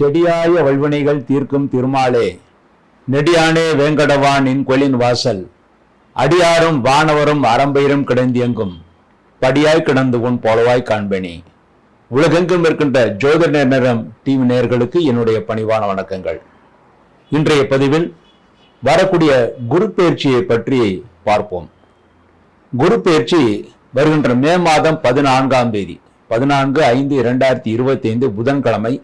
செடியாய வல்வினைகள் தீர்க்கும் திருமாலே. நெடியானே வேங்கடவானின் கொலின் வாசல். அடியாரும் வானவரும் அறம்பயிரும் கிடந்தியங்கும். படியாய் கிடந்து உன் போலவாய் காண்பேனி. உலகெங்கும் இருக்கின்ற ஜோதிட நேரம் டிவி நேர்களுக்கு என்னுடைய பணிவான வணக்கங்கள். இன்றைய பதிவில் வரக்கூடிய குரு பயிற்சியை பற்றி பார்ப்போம். குரு பயிற்சி வருகின்ற மே மாதம் பதினான்காம் தேதி பதினான்கு ஐந்து இரண்டாயிரத்தி இருபத்தி ஐந்து புதன்கிழமை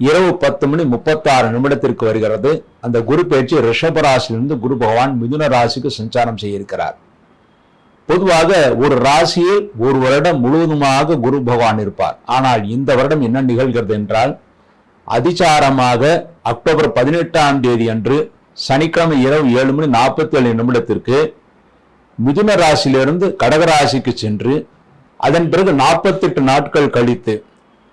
இரவு பத்து மணி முப்பத்தாறு நிமிடத்திற்கு வருகிறது. அந்த குரு பயிற்சி ரிஷப ராசியிலிருந்து குரு பகவான் மிதுன ராசிக்கு சஞ்சாரம் செய்யிருக்கிறார் பொதுவாக ஒரு ராசியில் ஒரு வருடம் முழுவதுமாக குரு பகவான் இருப்பார். ஆனால் இந்த வருடம் என்ன நிகழ்கிறது என்றால் அதிசாரமாக அக்டோபர் பதினெட்டாம் தேதி அன்று சனிக்கிழமை இரவு ஏழு மணி நாற்பத்தி ஏழு நிமிடத்திற்கு மிதுன ராசியிலிருந்து கடக ராசிக்கு சென்று அதன் பிறகு நாற்பத்தெட்டு நாட்கள் கழித்து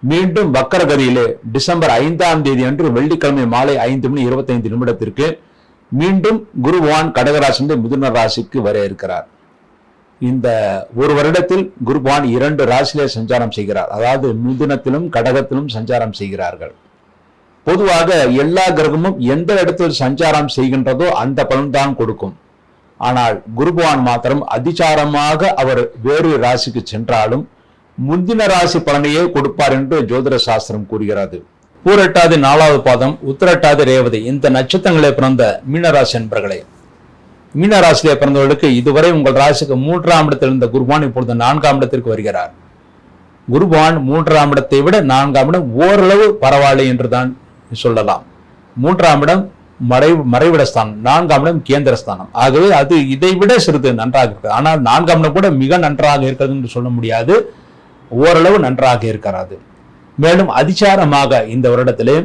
மீண்டும் வக்கரகதியிலே டிசம்பர் ஐந்தாம் தேதி அன்று வெள்ளிக்கிழமை மாலை ஐந்து மணி இருபத்தைந்து நிமிடத்திற்கு மீண்டும் குருபவான் பகவான் மிதுன ராசிக்கு வர இருக்கிறார். இந்த ஒரு வருடத்தில் குருபவான் இரண்டு ராசியிலே சஞ்சாரம் செய்கிறார். அதாவது மிதுனத்திலும் கடகத்திலும் சஞ்சாரம் செய்கிறார்கள். பொதுவாக எல்லா கிரகமும் எந்த இடத்தில் சஞ்சாரம் செய்கின்றதோ அந்த பலன்தான் கொடுக்கும். ஆனால் குருபவான் மாத்திரம் அதிசாரமாக அவர் வேறு ராசிக்கு சென்றாலும் முந்தின ராசி பலனையே கொடுப்பார் என்று ஜோதிட சாஸ்திரம் கூறுகிறது. பூரட்டாதி நாலாவது பாதம் உத்திரட்டாதி ரேவதி இந்த நட்சத்திரங்களே பிறந்த மீனராசி என்பர்களே மீனராசியிலே பிறந்தவர்களுக்கு இதுவரை உங்கள் ராசிக்கு மூன்றாம் இடத்தில் இருந்த குருபான் இப்பொழுது நான்காம் இடத்திற்கு வருகிறார். குருபான் மூன்றாம் இடத்தை விட நான்காம் இடம் ஓரளவு பரவாயில்லை என்றுதான் சொல்லலாம். மூன்றாம் இடம் மறை மறைவிட ஸ்தானம் நான்காம் இடம் கேந்திர ஸ்தானம். ஆகவே அது இதை விட சிறிது நன்றாக இருக்கு. ஆனால் நான்காம் இடம் கூட மிக நன்றாக இருக்கிறது என்று சொல்ல முடியாது. ஓரளவு நன்றாக இருக்கிறது மேலும் அதிசாரமாக இந்த வருடத்திலே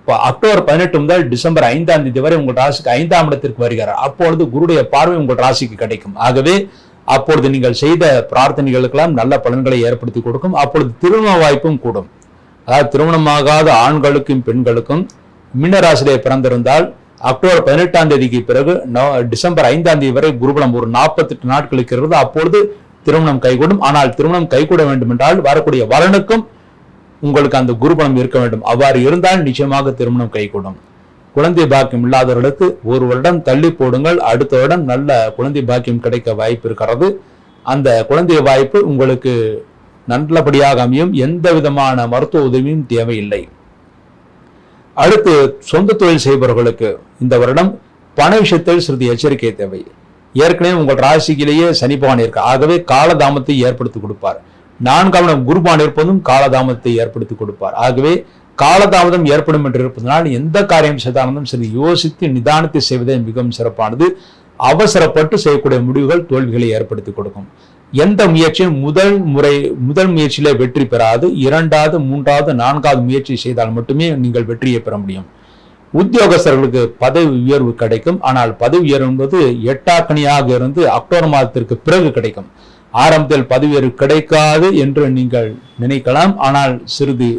இப்போ அக்டோபர் பதினெட்டு முதல் டிசம்பர் ஐந்தாம் தேதி வரை உங்கள் ராசிக்கு ஐந்தாம் இடத்திற்கு வருகிறார். அப்பொழுது குருடைய பார்வை உங்கள் ராசிக்கு கிடைக்கும். ஆகவே அப்பொழுது நீங்கள் செய்த பிரார்த்தனைகளுக்கெல்லாம் நல்ல பலன்களை ஏற்படுத்தி கொடுக்கும். அப்பொழுது திருமண வாய்ப்பும் கூடும். அதாவது திருமணமாகாத ஆண்களுக்கும் பெண்களுக்கும் மீனராசிலே பிறந்திருந்தால் அக்டோபர் பதினெட்டாம் தேதிக்கு பிறகு டிசம்பர் ஐந்தாம் தேதி வரை குருபலம் ஒரு நாற்பத்தெட்டு நாட்கள் இருக்கிறது. அப்பொழுது திருமணம் கைகூடும். ஆனால் திருமணம் கைகூட வேண்டும் என்றால் வரக்கூடிய வரனுக்கும் உங்களுக்கு அந்த குருபலம் இருக்க வேண்டும். அவ்வாறு இருந்தால் நிச்சயமாக திருமணம் கைகூடும். குழந்தை பாக்கியம் இல்லாதவர்களுக்கு ஒரு வருடம் தள்ளி போடுங்கள். அடுத்த வருடம் நல்ல குழந்தை பாக்கியம் கிடைக்க வாய்ப்பு இருக்கிறது. அந்த குழந்தை வாய்ப்பு உங்களுக்கு நல்லபடியாக அமையும். எந்த விதமான மருத்துவ உதவியும் தேவையில்லை. அடுத்து சொந்த தொழில் செய்பவர்களுக்கு இந்த வருடம் பண விஷயத்தில் சிறிது எச்சரிக்கை தேவை. ஏற்கனவே உங்கள் ராசிக்கிலேயே சனி பகவான் இருக்கு? ஆகவே காலதாமத்தை ஏற்படுத்தி கொடுப்பார். நான்காம் குருபான் இருப்பதும் காலதாமத்தை ஏற்படுத்தி கொடுப்பார். ஆகவே காலதாமதம் ஏற்படும் என்று இருப்பதனால் எந்த காரியம் செய்தாலும் சரி யோசித்து நிதானத்தை செய்வதே மிகவும் சிறப்பானது. அவசரப்பட்டு செய்யக்கூடிய முடிவுகள் தோல்விகளை ஏற்படுத்தி கொடுக்கும். எந்த முயற்சியும் முதல் முறை முதல் முயற்சியிலே வெற்றி பெறாது. இரண்டாவது மூன்றாவது நான்காவது முயற்சி செய்தால் மட்டுமே நீங்கள் வெற்றியை பெற முடியும். உத்தியோகஸ்தர்களுக்கு பதவி உயர்வு கிடைக்கும். ஆனால் பதவி உயர்வு என்பது எட்டாக்கணியாக இருந்து அக்டோபர் மாதத்திற்கு பிறகு கிடைக்கும். ஆரம்பத்தில் பதவி உயர்வு கிடைக்காது என்று நீங்கள் நினைக்கலாம். ஆனால் சிறிது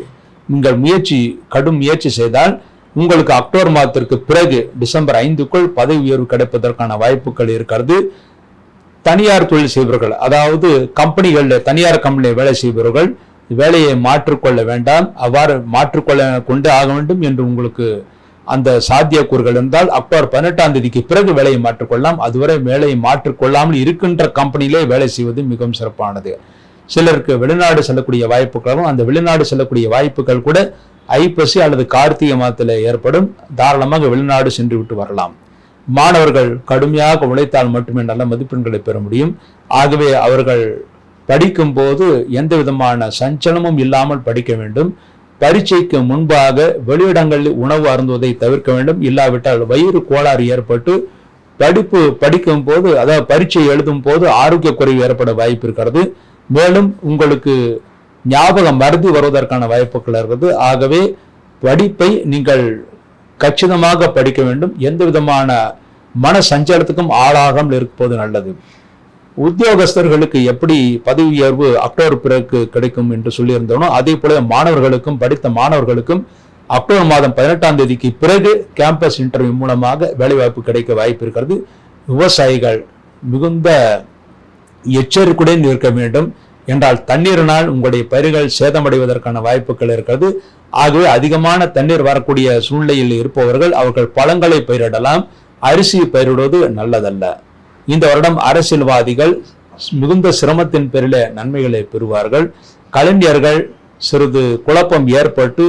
நீங்கள் முயற்சி கடும் முயற்சி செய்தால் உங்களுக்கு அக்டோபர் மாதத்திற்கு பிறகு டிசம்பர் ஐந்துக்குள் பதவி உயர்வு கிடைப்பதற்கான வாய்ப்புகள் இருக்கிறது. தனியார் தொழில் செய்பவர்கள் அதாவது கம்பெனிகளில் தனியார் கம்பெனியில் வேலை செய்பவர்கள் வேலையை மாற்றிக்கொள்ள வேண்டாம். அவ்வாறு மாற்றிக்கொள்ள கொண்டு ஆக வேண்டும் என்று உங்களுக்கு அந்த சாத்தியக்கூறுகள் இருந்தால் அக்டோபர் பதினெட்டாம் தேதிக்கு பிறகு வேலையை மாற்றிக்கொள்ளலாம். அதுவரை வேலையை மாற்றிக்கொள்ளாமல் இருக்கின்ற கம்பெனியிலே வேலை செய்வது மிகவும் சிறப்பானது. சிலருக்கு வெளிநாடு செல்லக்கூடிய வாய்ப்புகளும் அந்த வெளிநாடு செல்லக்கூடிய வாய்ப்புகள் கூட ஐப்பசி அல்லது கார்த்திகை மாதத்தில் ஏற்படும். தாராளமாக வெளிநாடு சென்று விட்டு வரலாம். மாணவர்கள் கடுமையாக உழைத்தால் மட்டுமே நல்ல மதிப்பெண்களை பெற முடியும். ஆகவே அவர்கள் படிக்கும் போது எந்த விதமான சஞ்சலமும் இல்லாமல் படிக்க வேண்டும். பரீட்சைக்கு முன்பாக வெளியிடங்களில் உணவு அருந்துவதை தவிர்க்க வேண்டும். இல்லாவிட்டால் வயிறு கோளாறு ஏற்பட்டு படிப்பு படிக்கும் போது அதாவது பரீட்சை எழுதும் போது ஆரோக்கிய குறைவு ஏற்பட வாய்ப்பு இருக்கிறது. மேலும் உங்களுக்கு ஞாபகம் மருதி வருவதற்கான வாய்ப்புகள் இருக்கிறது. ஆகவே படிப்பை நீங்கள் கச்சிதமாக படிக்க வேண்டும். எந்த விதமான மன சஞ்சலத்துக்கும் ஆளாகாமல் இருப்பது நல்லது. உத்தியோகஸ்தர்களுக்கு எப்படி பதவி உயர்வு அக்டோபர் பிறகு கிடைக்கும் என்று சொல்லியிருந்தோனோ அதே போல மாணவர்களுக்கும் படித்த மாணவர்களுக்கும் அக்டோபர் மாதம் பதினெட்டாம் தேதிக்கு பிறகு கேம்பஸ் இன்டர்வியூ மூலமாக வேலைவாய்ப்பு கிடைக்க வாய்ப்பு இருக்கிறது. விவசாயிகள் மிகுந்த எச்சரிக்கையுடன் இருக்க வேண்டும். என்றால் தண்ணீரினால் உங்களுடைய பயிர்கள் சேதமடைவதற்கான வாய்ப்புகள் இருக்கிறது. ஆகவே அதிகமான தண்ணீர் வரக்கூடிய சூழ்நிலையில் இருப்பவர்கள் அவர்கள் பழங்களை பயிரிடலாம். அரிசி பயிரிடுவது நல்லதல்ல. இந்த வருடம் அரசியல்வாதிகள் மிகுந்த சிரமத்தின் பேரில் நன்மைகளை பெறுவார்கள். கலைஞர்கள் சிறிது குழப்பம் ஏற்பட்டு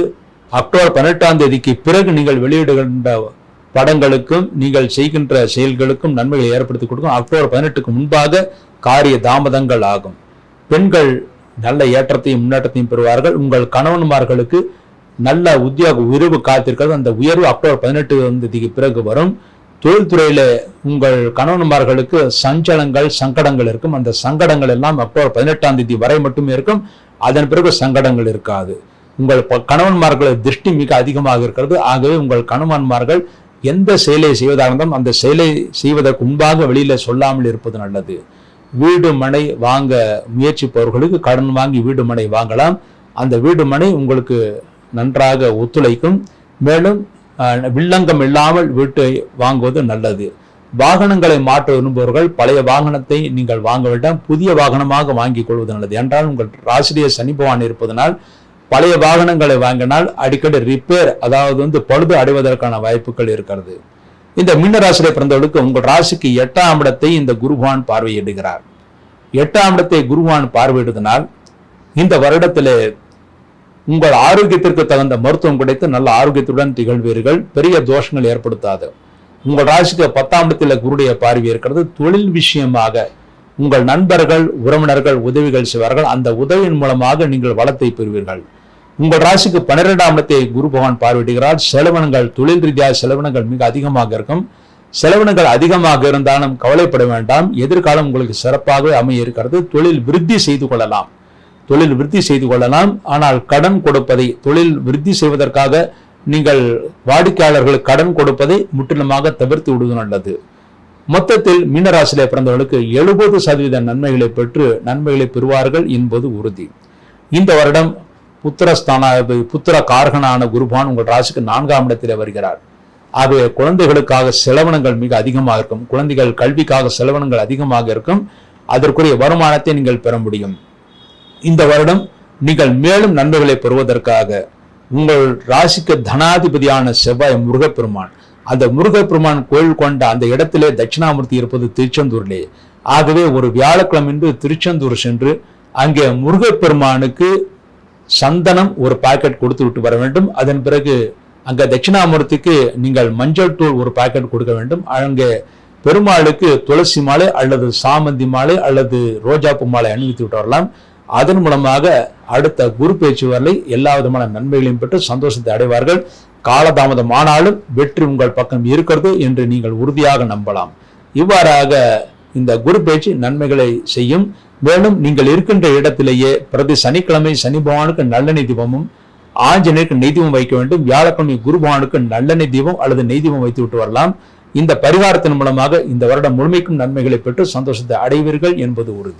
அக்டோபர் பன்னெண்டாம் தேதிக்கு பிறகு நீங்கள் வெளியிடுகின்ற படங்களுக்கும் நீங்கள் செய்கின்ற செயல்களுக்கும் நன்மைகளை ஏற்படுத்தி கொடுக்கும். அக்டோபர் பதினெட்டுக்கு முன்பாக காரிய தாமதங்கள் ஆகும். பெண்கள் நல்ல ஏற்றத்தையும் முன்னேற்றத்தையும் பெறுவார்கள். உங்கள் கணவன்மார்களுக்கு நல்ல உத்தியோக உயர்வு காத்திருக்கிறது. அந்த உயர்வு அக்டோபர் பதினெட்டு தேதிக்கு பிறகு வரும். தொழில்துறையில் உங்கள் கணவன்மார்களுக்கு சஞ்சலங்கள் சங்கடங்கள் இருக்கும். அந்த சங்கடங்கள் எல்லாம் அக்டோபர் பதினெட்டாம் தேதி வரை மட்டுமே இருக்கும். அதன் பிறகு சங்கடங்கள் இருக்காது. உங்கள் ப- கணவன்மார்கள் திருஷ்டி மிக அதிகமாக இருக்கிறது. ஆகவே உங்கள் கணவன்மார்கள் எந்த செயலை செய்வதாக இருந்தாலும் அந்த செயலை செய்வதற்கு முன்பாக வெளியில் சொல்லாமல் இருப்பது நல்லது. வீடு மனை வாங்க முயற்சிப்பவர்களுக்கு கடன் வாங்கி வீடு மனை வாங்கலாம். அந்த வீடு மனை உங்களுக்கு நன்றாக ஒத்துழைக்கும். மேலும் வில்லங்கம் இல்லாமல் வீட்டை வாங்குவது நல்லது. வாகனங்களை மாற்ற விரும்புபவர்கள் பழைய வாகனத்தை நீங்கள் வாங்க வேண்டாம் புதிய வாகனமாக வாங்கிக் கொள்வது நல்லது. என்றால் உங்கள் ராசிரிய சனி பகவான் இருப்பதனால் பழைய வாகனங்களை வாங்கினால் அடிக்கடி ரிப்பேர் அதாவது வந்து பழுது அடைவதற்கான வாய்ப்புகள் இருக்கிறது. இந்த மீன ராசியை பிறந்தவர்களுக்கு உங்கள் ராசிக்கு எட்டாம் இடத்தை இந்த குருவான் பார்வையிடுகிறார். எட்டாம் இடத்தை குருவான் பார்வையிடுவதனால் இந்த வருடத்திலே உங்கள் ஆரோக்கியத்திற்கு தகுந்த மருத்துவம் கிடைத்து நல்ல ஆரோக்கியத்துடன் திகழ்வீர்கள். பெரிய தோஷங்கள் ஏற்படுத்தாது. உங்கள் ராசிக்கு பத்தாம் இடத்துல குருடைய பார்வை இருக்கிறது. தொழில் விஷயமாக உங்கள் நண்பர்கள் உறவினர்கள் உதவிகள் செய்வார்கள். அந்த உதவியின் மூலமாக நீங்கள் வளத்தை பெறுவீர்கள். உங்கள் ராசிக்கு பன்னிரெண்டாம் இடத்தை குரு பகவான் பார்வையிடுகிறார். செலவினங்கள் தொழில் ரீதியாக செலவினங்கள் மிக அதிகமாக இருக்கும். செலவினங்கள் அதிகமாக இருந்தாலும் கவலைப்பட வேண்டாம். எதிர்காலம் உங்களுக்கு சிறப்பாகவே அமைய இருக்கிறது. தொழில் விருத்தி செய்து கொள்ளலாம். தொழில் விருத்தி செய்து கொள்ளலாம். ஆனால் கடன் கொடுப்பதை தொழில் விருத்தி செய்வதற்காக நீங்கள் வாடிக்கையாளர்களுக்கு கடன் கொடுப்பதை முற்றிலுமாக தவிர்த்து விடுவது நல்லது. மொத்தத்தில் மீனராசியிலே பிறந்தவர்களுக்கு எழுபது சதவீத நன்மைகளை பெற்று நன்மைகளை பெறுவார்கள் என்பது உறுதி. இந்த வருடம் புத்திரஸ்தான புத்திர காரகனான குருபான் உங்கள் ராசிக்கு நான்காம் இடத்தில் வருகிறார். அது குழந்தைகளுக்காக செலவினங்கள் மிக அதிகமாக இருக்கும். குழந்தைகள் கல்விக்காக செலவினங்கள் அதிகமாக இருக்கும். அதற்குரிய வருமானத்தை நீங்கள் பெற முடியும். இந்த வருடம் நீங்கள் மேலும் நன்மைகளை பெறுவதற்காக உங்கள் ராசிக்கு தனாதிபதியான செவ்வாய் முருகப்பெருமான். அந்த முருகப்பெருமான் கோயில் கொண்ட அந்த இடத்திலே தட்சிணாமூர்த்தி இருப்பது திருச்செந்தூரிலே. ஆகவே ஒரு வியாழக்கிழமைன்று திருச்செந்தூர் சென்று அங்கே முருகப்பெருமானுக்கு சந்தனம் ஒரு பாக்கெட் கொடுத்து விட்டு வர வேண்டும். அதன் பிறகு அங்க தட்சிணாமூர்த்திக்கு நீங்கள் மஞ்சள் தூள் ஒரு பாக்கெட் கொடுக்க வேண்டும். அங்கே பெருமாளுக்கு துளசி மாலை அல்லது சாமந்தி மாலை அல்லது ரோஜாப்பூ மாலை அணிவித்து விட்டு வரலாம். அதன் மூலமாக அடுத்த குரு பேச்சு வரலை. எல்லா விதமான நன்மைகளையும் பெற்று சந்தோஷத்தை அடைவார்கள். காலதாமதம் ஆனாலும் வெற்றி உங்கள் பக்கம் இருக்கிறது என்று நீங்கள் உறுதியாக நம்பலாம். இவ்வாறாக இந்த குரு பேச்சு நன்மைகளை செய்யும். மேலும் நீங்கள் இருக்கின்ற இடத்திலேயே பிரதி சனிக்கிழமை சனி பகவானுக்கு நல்லெண்ணெய் தீபமும் ஆஞ்சநேயருக்கு நெய் தீபம் வைக்க வேண்டும். வியாழக்கிழமை குருபவானுக்கு நல்லெண்ணெய் தீபம் அல்லது நெய்தீபம் வைத்து விட்டு வரலாம். இந்த பரிகாரத்தின் மூலமாக இந்த வருடம் முழுமைக்கும் நன்மைகளை பெற்று சந்தோஷத்தை அடைவீர்கள் என்பது உறுதி.